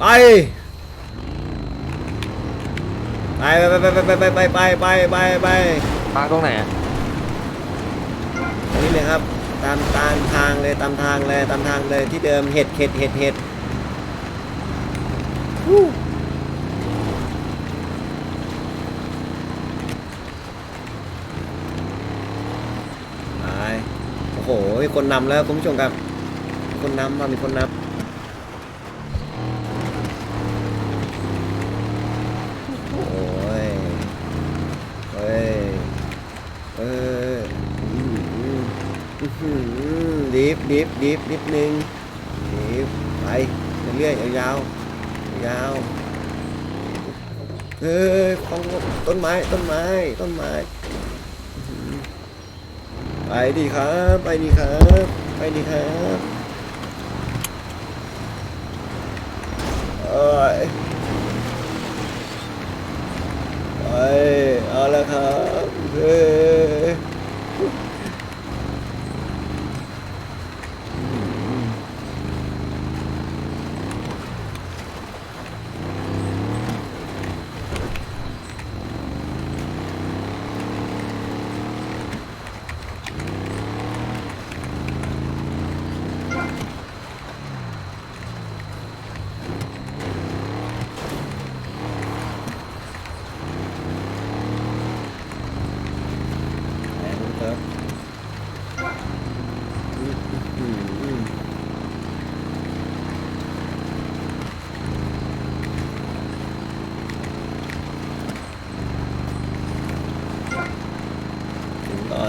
ไปไปไปไปไปไปไปไปไปมาตรงไหนอะตรงนี้เลยครับ ตามตามทางเลยตามทางเลยตามทางเลยที่เดิมเห็ดเห็ดเห็ดเห็ดไปโอ้โหมีคนนำแล้วคุณผู้ชมครับ คนนำมามีคนนำ ดิฟดิฟดิฟนิดนึงดิฟไปเรื่อยๆยาวๆยาวเฮ้ยของต้นไม้ต้นไม้ต้นไม้ ไปดีครับ ไปดีครับ ไปดีครับเอ้ย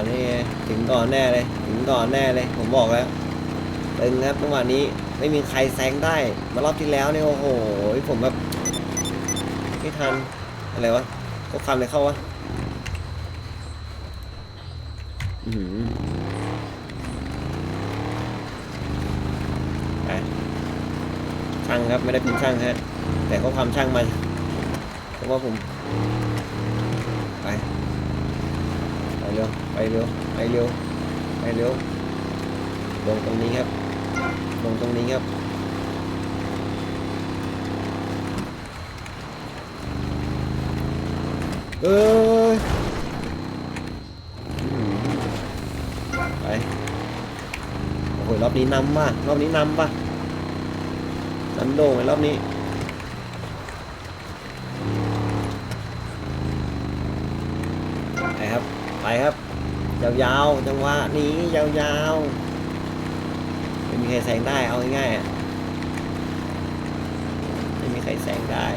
นี่ไงถึงก่อนแน่เลย ถึงก่อนแน่เลย ผมบอกแล้วตึงครับเมื่อวานนี้ไม่มีใครแซงได้มารอบที่แล้วเนี่ยโอ้โหผมแบบไม่ทันอะไรวะก็คำอะไรเข้าวะอือหือช่างครับไม่ได้เป็นช่างฮะแต่เขาทำช่างมาเพราะว่าผมไป เร็วไปเร็วไปเร็วไปเร็วลงตรงนี้ครับลงตรงนี้ครับเอ้ยไปโอ้โหรอบนี้นำป่ะรอบนี้นำป่ะนำโด่งรอบนี้ ยาวๆจังหวะนี้ยาวๆไม่มีใครแซงได้เอาง่ายๆอะไม่มีใครแซงได้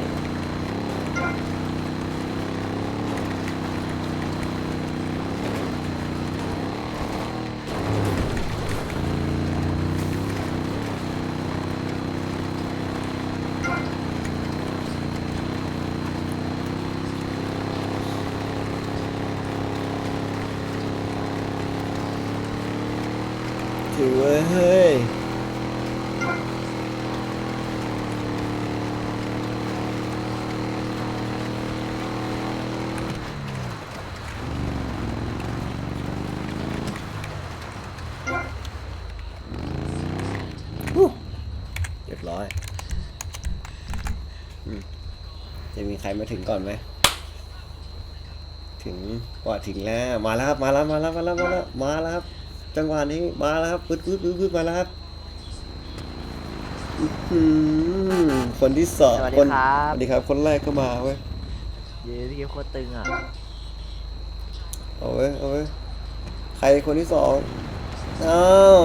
ถือเว้ย เฮ้ยฮู้เรียบร้อยอืมจะมีใครมาถึงก่อนไหม ถึงกว่าถึงแล้ว มาแล้วครับ มาแล้ว มาแล้ว มาแล้ว มาแล้วมาแล้วครับ จังหวะนี้มาแล้วครับปึ๊ดปึ๊ดปึ๊ดปึ๊ดมาแล้วครับอื้อหือคนที่สองสวัสดีคนครับ สวัสดีครับ คนแรกก็มาเว้ย เย้พี่เกมโคตรตึงอะเอาเว้ย เอาเว้ย ใครคนที่สองอ้าว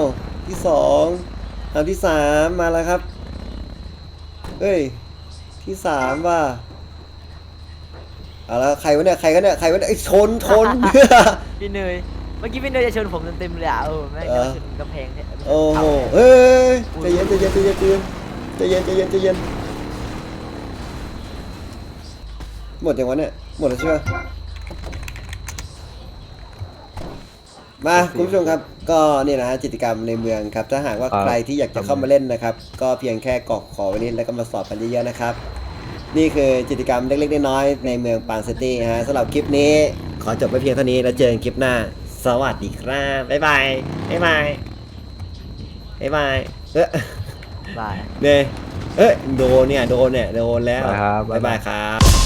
ที่สองเอาที่สามมาแล้วครับ เฮ้ย ที่สามว่ะเอาละใครวะเนี่ย ใครกันเนี่ย ใครวะเนี่ยไอ้ยชนชน พี่เนยเมื่อกี้พี่เนยจะชนผมเต็มๆเลยอะเออแม่งเออจะชนกระแพงเนี่ยโอ้โหเอาเฮ้ยใจเย็นใจเย็นใจเย็นใจเย็นใจเย็นใจเย็นใจเย็นหมดยังวะเนี่ยหมดแล้วใช่ไหมมาคุณผู้ชมครับ ก็นี่นะฮะกิจกรรมในเมืองครับ ถ้าหากว่าครับใครที่อยากจะเข้ามาเล่นนะครับ ก็เพียงแค่กรอกขอไว้นิดแล้วก็มาสอบกันเยอะๆนะครับ นี่คือกิจกรรมเล็กๆน้อยๆในเมืองปางซิตี้ฮะสำหรับคลิปนี้ ขอจบไปเพียงเท่านี้แล้วเจอกันคลิปหน้า สวัสดีครับบ๊ายบายบ๊ายบายบ๊ายบายเอ้อบายเนี่ยเอ้ยโดนเนี่ยโดนเนี่ยโดนแล้วไปครับบ๊ายบายครับ